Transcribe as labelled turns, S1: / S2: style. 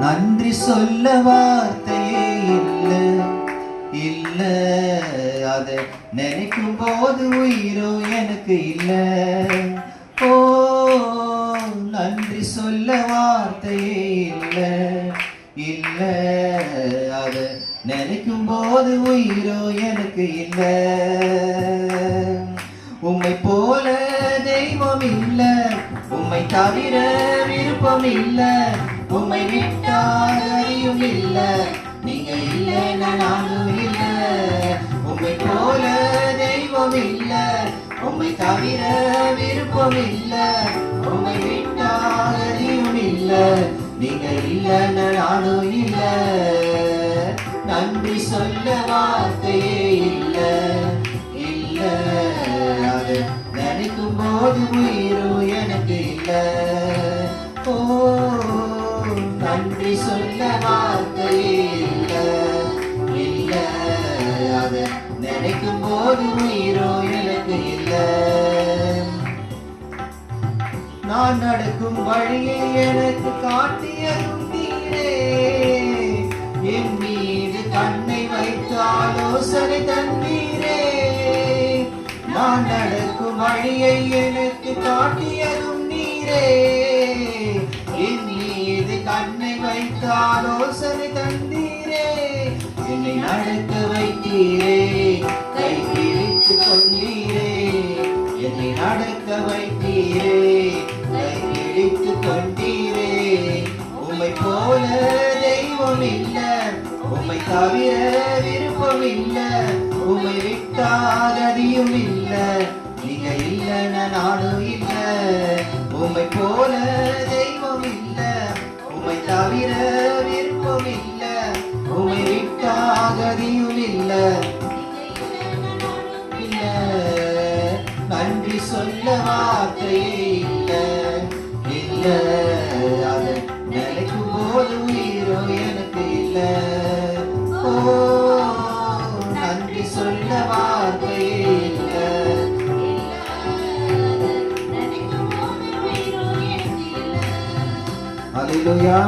S1: நன்றி சொல்ல வார்த்தையே இல்லை இல்லை. அதை நினைக்கும் போது உயிரோ எனக்கு இல்லை. ஓ நன்றி சொல்ல வார்த்தையே இல்லை இல்லை. அதை நினைக்கும் போது உயிரோ எனக்கு இல்லை. உம்மை போல தெய்வம் இல்லை உம்மை தவிர விருப்பம் இல்ல உம்மை விட்டால் அறியும் இல்ல. நீங்க இல்லைன்னா நானும் இல்ல. உம்மை போல தெய்வம் இல்ல. உம்மை தவிர விருப்பம் இல்ல உம்மை விட்டால் அறியும் இல்ல. நீங்க இல்லைன்னா நானும் இல்ல. நன்றி சொல்ல வார்த்தையே இல்ல. இல்ல அது நினைக்கும் போது உயிரும் ஓ நன்றி சொல்ல வார்த்தை இல்ல இல்ல அது நினைக்கும் போது உயிரோ எனக்கு இல்ல. நான் நடக்கும் வழியை எனக்கு காட்டியதும் நீரே என் மீது கண்ணை வைத்து ஆலோசனை தந்தீரே. நான் நடக்கும் வழியை எனக்கு காட்டியதும் கண்ணை ஆலோசனை தந்தீரே. என்னை நடக்க வைத்தீரே. கை பிடித்து கொண்டீரே. என்னை நடக்க வைத்தீரே. கை பிடித்து கொண்டீரே. உம்மை போல தெய்வம் இல்ல உம்மை தவிர விருப்பம் இல்ல உம்மை விட்டால் அதியும் இல்ல நீங்க இல்ல நானும் இல்ல. உம்மை போல தெய்வம் தவிர விருப்பம் இல்ல உம்மை விட்டால் அதியும் இல்ல இல்ல நன்றி சொல்ல வார்த்தையே இல்ல. இல்ல அது நினைக்கும் போது உயிரோ எனக்கு இல்ல. ஓ நன்றி சொல்ல வார்த்தையே இல்ல. அலையிலுயா